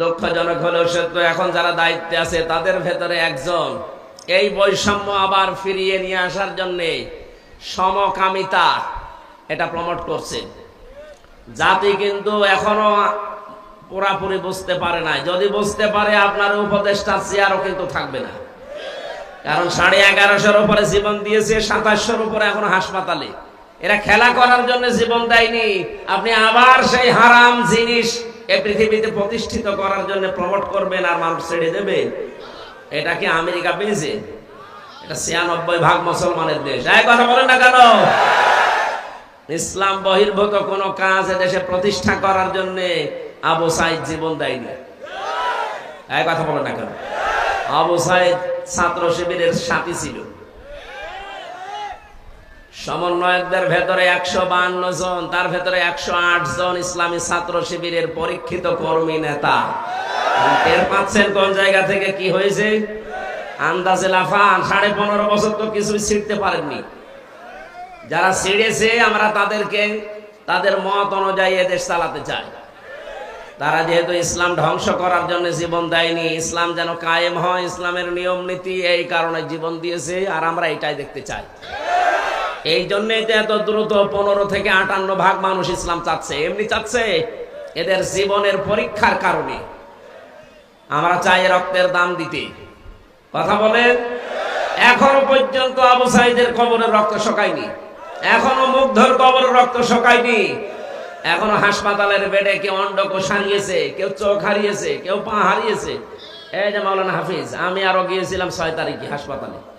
দুঃখজনক হলেও সত্য, এখন যারা দায়িত্বে আছে তাদের ভেতরে একজন। এই বৈষম্য আবার ফিরিয়ে নিয়ে আসার জন্যে সমকামিতা এটা প্রমোট করছে। জাতি কিন্তু এখনও পুরাপুরি বুঝতে পারে নাই। যদি বুঝতে পারে, আপনার উপদেষ্টা চেয়ারও কিন্তু থাকবে না। কারণ সাড়ে এগারোশোর উপরে জীবন দিয়েছে সাতাশশোর উপরে এখন হাসপাতালে। এরা খেলা করার জন্য জীবন দেয়নি। আপনি আবার সেই হারাম জিনিস এই পৃথিবীতে প্রতিষ্ঠিত করার জন্য প্রমোট করবেন আর মানুষ ছেড়ে দেবে? এটা কি আমেরিকা পেয়েছে এটা ছিয়ানব্বই ভাগ মুসলমানের দেশ। এই কথা বলেন না কেন? ইসলাম বহির্ভূত কোন কাজ দেশে প্রতিষ্ঠা করার জন্য আবু সাইদ জীবন দেয়নি। এই কথা বলেন না কেন? আবু সাইদ ছাত্র শিবিরের সাথী ছিল। সমন্বয়কদের ভেতরে একশো বান্ন জন, তার ভেতরে একশো আট জন ইসলামী ছাত্র শিবিরের পরীক্ষিত কর্মী নেতা। টের পাচ্ছেন কোন জায়গা থেকে কি হয়েছে? আন্দাজে লাফান, সাড়ে পনেরো বছর তো কিছুই ছিঁড়তে পারেননি। যারা ছিঁড়েছে, আমরা তাদেরকে, তাদের মত অনুযায়ী এদেশ চালাতে চাই। তারা যেহেতু ইসলাম ধ্বংস করার জন্য জীবন দেয়নি, ইসলাম যেন কায়েম হয়, ইসলামের নিয়ম নীতি এই কারণে জীবন দিয়েছে, আর আমরা এটাই দেখতে চাই। এই জন্যই তো এত দ্রুত পনেরো থেকে আটান্ন ভাগ মানুষ ইসলাম চাচ্ছে, এমনি চাচ্ছে। এদের জীবনের পরীক্ষার কারণে। আমরা চাই রক্তের দাম দিতে। কথা বলেন? এখনও পর্যন্ত আবু সাইদের কবরের রক্ত শোকায়নি। এখনও মুগ্ধর কবরের রক্ত শোকায়নি। এখনও হাসপাতালের বেডে কেউ অন্ডকোষ হারিয়েছে, কেউ চোখ হারিয়েছে, কেউ পা হারিয়েছে। এই যে মাওলানা হাফিজ, আমি আরও গিয়েছিলাম ছয় তারিখে হাসপাতালে।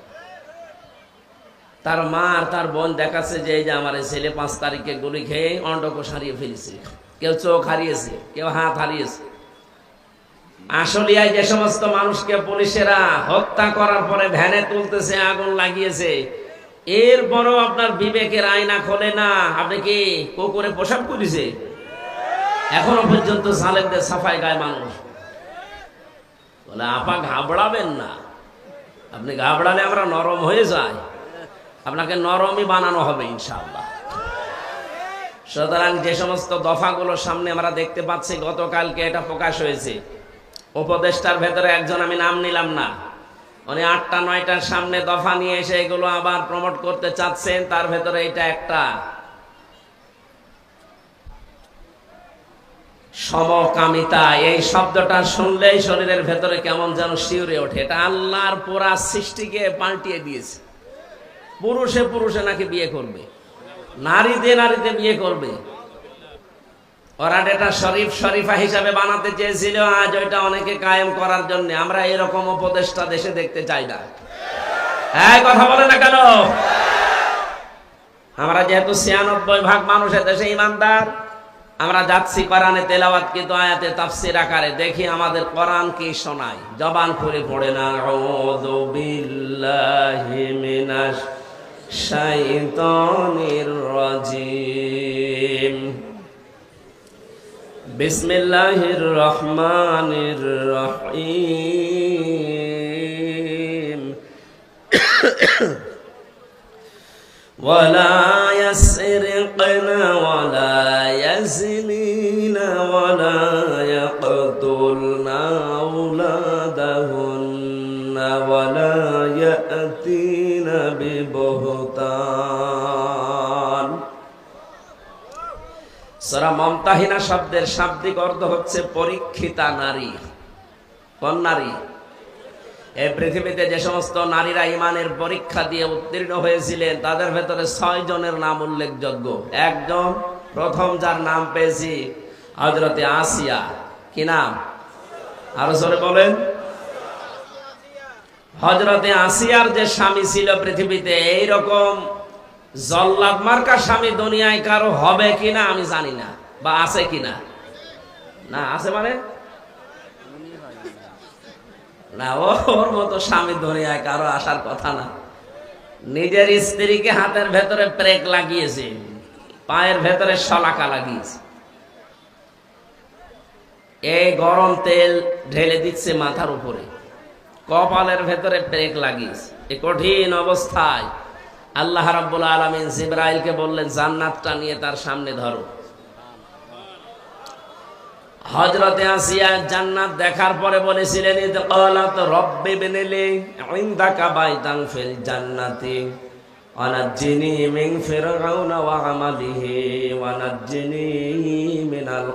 তার মা আর তার বোন দেখাচ্ছে যে এই যে আমার ছেলে পাঁচ তারিখে গুলি খেয়ে অন্ডকোষ হারিয়ে ফেলেছে। কেউ চোখ হারিয়েছে, কেউ হাত হারিয়েছে। আসলিয়ায় যে সমস্ত মানুষকে পুলিশেরা হত্যা করার পরে ভ্যানে তুলতেছে, আগুন লাগিয়েছে, এরপরও আপনার বিবেকের আয়না খোলে না। আপনি কি কুকুরে পোশাক করেছে? এখনও পর্যন্ত সালেমদের সাফাই গায় মানুষ। বলে, আপা, ঘাবড়াবেন না। আপনি ঘাবড়ালে আমরা নরম হয়ে যাই। আপনাকে নরমই বানানো হবে, ইনশাআল্লাহ। সুতরাং যে সমস্ত দফাগুলো সামনে আমরা দেখতে পাচ্ছি, গতকালকে এটা প্রকাশ হয়েছে। উপদেষ্টার ভেতরে একজন, আমি নাম নিলাম না। উনি আটটা, নয়টার সামনে দফা নিয়ে এসে এগুলো আবার প্রমোট করতে চাচ্ছেন, তার ভেতরে এটা একটা সমকামিতা। এই শব্দটা শুনলেই শরীরের ভেতরে কেমন যেন শিউরে ওঠে। এটা আল্লাহর পোড়া সৃষ্টিকে পাল্টিয়ে দিয়েছে। পুরুষে পুরুষে নাকি বিয়ে করবে? নারীতে নারীতে বিয়ে করবে? ওরা এটা শরীফ শরীফা হিসাবে বানাতে চেয়েছিল, আজ ওইটা অনেকে কায়েম করার জন্য। আমরা এরকম উপদেশটা দেশে দেখতে চাই না। হ্যাঁ কথা বলে না কেন? আমরা যেহেতু ছিয়ানব্বই ভাগ মানুষের দেশে ইমানদার, আমরা যাচ্ছি কোরআনে তেলাওয়াত কিন্তু আয়াতে তাফসির আকারে। দেখি আমাদের কোরআন কি শোনায়। জবান করে পড়ে না শাইতানির রাজিম বিসমিল্লাহির রহমানির রহিম ولا يسرقن ولا يزنين ولا يأتين ببهتان সরা মমতাহিনা শব্দের শাব্দিক অর্থ হচ্ছে পরীক্ষিতা নারী কোন নারী এই পৃথিবীতে যে সমস্ত নারীরা ইমানের পরীক্ষা দিয়ে উত্তীর্ণ হয়েছিলেন তাদের ভেতরে ছয় জনের নাম উল্লেখযোগ্য একজন প্রথম যার নাম পেয়েছি হজরতে আসিয়া কি নাম আরো জোরে বলেন হজরতে আসিয়ার যে স্বামী ছিল পৃথিবীতে এইরকম জল্লাদ মার্কা স্বামী দুনিয়ায় কারও হবে কিনা আমি জানি না, বা আছে কিনা? না, আছে মানে? না ওর মতো স্বামী দুনিয়ায় কারও আসার কথা না। নিজের স্ত্রীকে হাতের ভেতরে প্রেক লাগিয়েছে, পায়ের ভেতরে শলাকা লাগিয়েছে। এই গরম তেল ঢেলে দিচ্ছে মাথার উপরে। কপালের ভেতরে প্রেক লাগিয়েছে এই কঠিন অবস্থায় আল্লাহ রাব্বুল আলমিন জিব্রাইলকে বললেন, জান্নাতটা নিয়ে তার সামনে ধরো। হজরতে আসিয়া জান্নাত দেখার পরে বলেছিলেন, ইদ ক্বালাত রব্বি বিনলি ইনদাকা বাইতান ফিল জান্নাতি ওয়ানাজ্জিনি মিন ফিরআউনা ওয়া আমালিহি ওয়ানাজ্জিনি মিনাল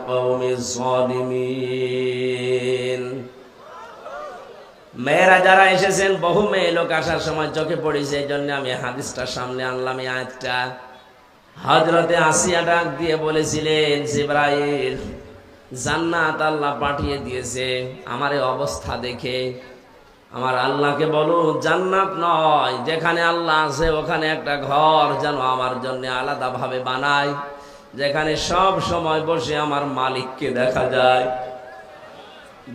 মেয়েরা যারা এসেছেন, বহু মেয়ে লোক আসার সময় চোখে পড়েছে, এই জন্য আমি হাদিসটা সামনে আনলাম এই আয়াতটা। হজরতে আসিয়া ডাক দিয়ে বলেছিলেন, জিব্রাইল, জান্নাত আল্লাহ পাঠিয়ে দিয়েছে, আমার এই অবস্থা দেখে। আমার আল্লাহকে বলো, জান্নাত নয়, যেখানে আল্লাহ আছে, ওখানে একটা ঘর যেন আমার জন্য আলাদাভাবে বানায়, যেখানে সব সময় বসে আমার মালিককে দেখা যায়।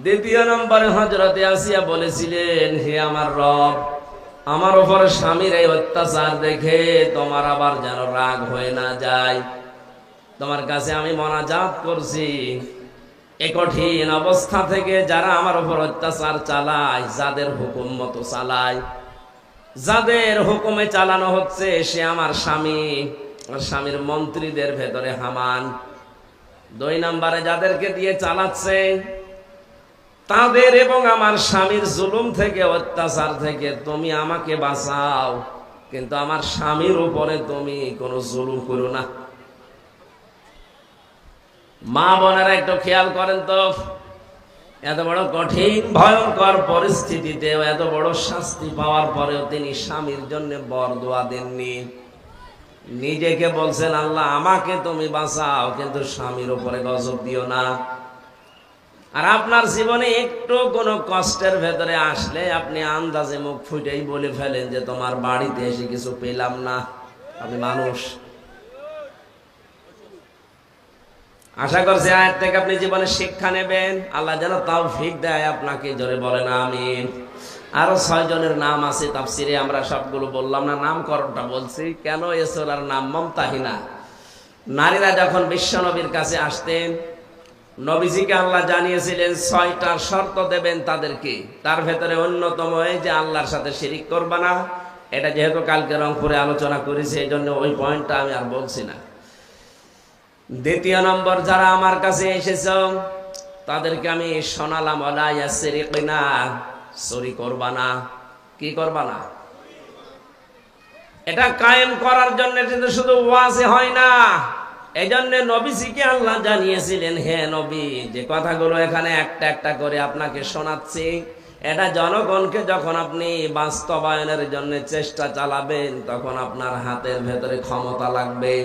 দ্বিতীয় নম্বরে হজরতে আসিয়া বলেছিলেন, হে আমার রব, আমার ওপরে স্বামীর এই অত্যাচার দেখে তোমার আবার যেন রাগ হয়ে না যায়। তোমার কাছে আমি মনাজাত করছি। এ কঠিন অবস্থা থেকে যারা আমার উপর অত্যাচার চালায়, যাদের হুকুম মতো চালায়, যাদের হুকুমে চালানো হচ্ছে, সে আমার স্বামী স্বামীর মন্ত্রীদের ভেতরে হামান। দুই নম্বরে যাদেরকে দিয়ে চালাচ্ছে তাদের এবং আমার স্বামীর জুলুম থেকে, অত্যাচার থেকে তুমি আমাকে বাঁচাও। কিন্তু আমার স্বামীর উপরে তুমি কোনো জুলুম করো না। মা বোনেরা একটু খেয়াল করেন তো, এত বড় কঠিন, ভয়ঙ্কর পরিস্থিতিতে, এত বড় শাস্তি পাওয়ার পরেও তিনি স্বামীর জন্য বর দোয়া দেননি। নিজেকে বলছেন, আল্লাহ, আমাকে তুমি বাঁচাও, কিন্তু স্বামীর উপরে গজব দিও না। আর আপনার জীবনে একটু কোনো কষ্টের ভেতরে আসলে আপনি আন্দাজে মুখ ফুটেই বলে ফেলেন যে তোমার বাড়িতে এসে কিছু পেলাম না। আপনি মানুষ। আশা করছি আয়াত থেকে আপনি জীবনে শিক্ষা নেবেন। আল্লাহ যেন তাও ফিক দেয় আপনাকে, জোরে বলেন আমিন। আরও ছয় জনের নাম আছে, তাফসিরে আমরা সবগুলো বললাম না, নামকরণটা বলছি। কেন এসোরার নাম মমতাহিনা? নারীরা যখন বিশ্বনবীর কাছে আসতেন নবীজিকে আল্লাহ জানিয়েছিলেন ছয়টা শর্ত দেবেন তাদেরকে। তার ভেতরে অন্যতম এই যে আল্লাহর সাথে শিরিক করবা না, এটা যেহেতু কালকে রংপুরে আলোচনা করেছি এই জন্য ওই পয়েন্টটা আমি আর বলছি না। দ্বিতীয় নম্বর, যারা আমার কাছে এসেছ, তাদেরকে আমি শোনালাম না চুরি করবা না। কি করবা না? এটা কায়েম করার জন্য শুধু ওয়াজে হয় না। এই নবীজিকে আল্লাহ জানিয়েছিলেন, হে নবী, যে কথাগুলো এখানে একটা একটা করে আপনাকে শোনাচ্ছি, এটা জনগণকে যখন আপনি বাস্তবায়নের জন্য চেষ্টা চালাবেন, তখন আপনার হাতের ভেতরে ক্ষমতা লাগবে।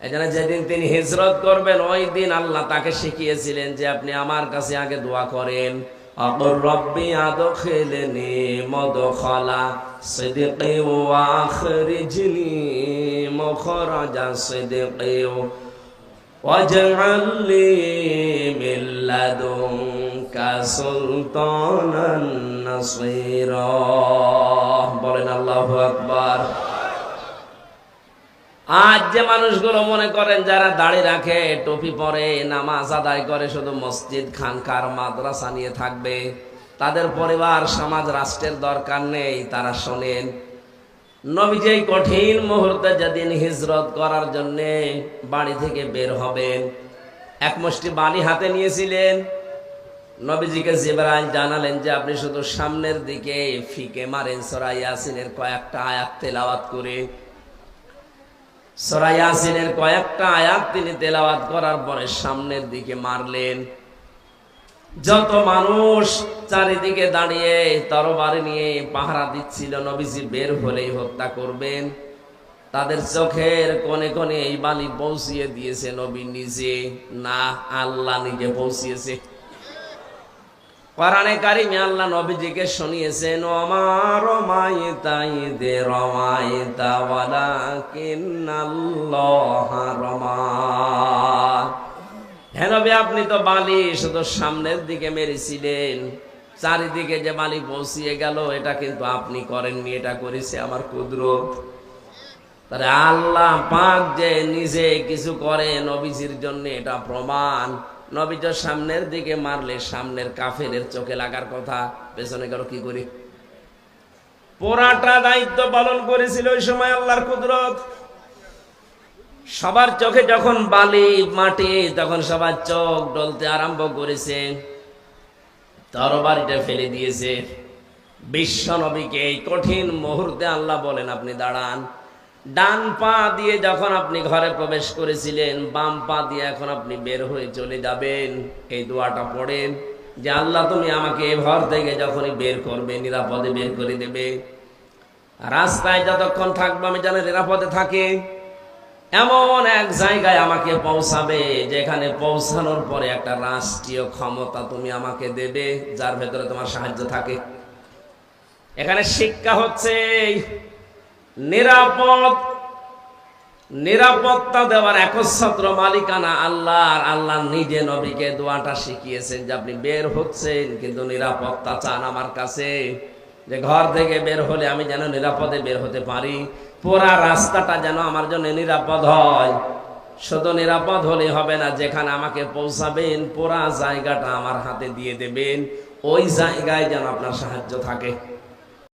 এই জন্য যেদিন তিনি হিজরত করবেন, ওই দিন আল্লাহ তাকে শিখিয়েছিলেন যে আপনি আমার কাছে আগে দোয়া করেন অকর ওয়া আখরিজনি মখরাজা সিদকি واجعل لي من لدنك سلطانا نصيرا বলেন আল্লাহু আকবার আজ যে মানুষগুলো মনে করেন যারা দাড়ি রাখে টুপি পরে নামাজ আদায় করে শুধু মসজিদ খানকার মাদ্রাসা নিয়ে থাকবে তাদের পরিবার সমাজ রাষ্ট্রের দরকার নেই তারা শোনেন নবী যেই কঠিন মুহূর্তে যেদিন হিজরত করার জন্য বাড়ি থেকে বের হবেন। এক মুষ্টি বালি হাতে নিয়েছিলেন। নবীজিকে জিবরাইল জানালেন যে, আপনি শুধু সামনের দিকে ফিকে মারেন সরাই ইয়াসিনের কয়েকটা আয়াত তেলাওয়াত করে। সরাইয়াসিনের কয়েকটা আয়াত তিনি তেলাওয়াত করার পরে সামনের দিকে মারলেন। যত মানুষ চারিদিকে দাঁড়িয়ে তরবারি নিয়ে পাহারা দিচ্ছিল। নবীজি বের হলেই হত্যা করবেন। তাদের চোখের কোনে কোনে এই বালি পৌঁছিয়ে দিয়েছে নবী নিজে। না, আল্লাহ নিজে পৌঁছিয়েছে। কোরআনে কারিমে আল্লাহ নবীজিকে শুনিয়েছেন আমার রমাইতাই দে রমাইতা ওয়ালাকিন্নাল্লাহ রমা। হ্যাঁ নবী, আপনি তো বালি শুধু সামনের দিকে মেরেছিলেন। চারিদিকে যে বালি পৌঁছিয়ে গেল, এটা কিন্তু আপনি করেননি, এটা করেছে আমার কুদরত। তাহলে আল্লাহ পাক যে নিজে কিছু করে নবীজির জন্য এটা প্রমাণ। নবীজ সামনের দিকে মারলে সামনের কাফের চোখে লাগার কথা, পেছনে গেল কি করি? পোড়াটা দায়িত্ব পালন করেছিল ওই সময় আল্লাহর কুদরত। সবার চোখে যখন বালি মাটি, তখন সবার চোখ ডলতে আরম্ভ করেছে। তরবারিটা ফেলে দিয়েছে। বিশ্ব নবীকে এই কঠিন মুহূর্তে আল্লাহ বলেন, আপনি দাঁড়ান। ডান পা দিয়ে যখন আপনি ঘরে প্রবেশ করেছিলেন, বাম পা দিয়ে এখন আপনি বের হয়ে চলে যাবেন। এই দোয়াটা পড়েন যে, আল্লাহ, তুমি আমাকে এ ঘর থেকে যখনই বের করবে, নিরাপদে বের করে দেবে। রাস্তায় যতক্ষণ থাকব, আমি যেন নিরাপদে থাকে। এমন এক জায়গায় আমাকে পৌঁছাবে, যেখানে পৌঁছানোর পরে একটা রাষ্ট্রীয় ক্ষমতা তুমি আমাকে দেবে, যার ভেতরে তোমার সাহায্য থাকে। এখানে শিক্ষা হচ্ছে নিরাপদ, নিরাপত্তা দেওয়ার একচ্ছত্র মালিকানা আল্লাহ আর আল্লাহ নিজে নবীকে দোয়াটা শিখিয়েছেন যে আপনি বের হচ্ছেন, কিন্তু নিরাপত্তা চান আমার কাছে। যে ঘর থেকে বের হলে আমি যেন নিরাপদে বের হতে পারি। পুরা রাস্তাটা যেন আমার জন্য নিরাপদ হয়। শুধু নিরাপদ হলে হবে না, যেখানে আমাকে পৌঁছাবেন, পুরা জায়গাটা আমার হাতে দিয়ে দেবেন। ওই জায়গায় যেন আপনার সাহায্য থাকে।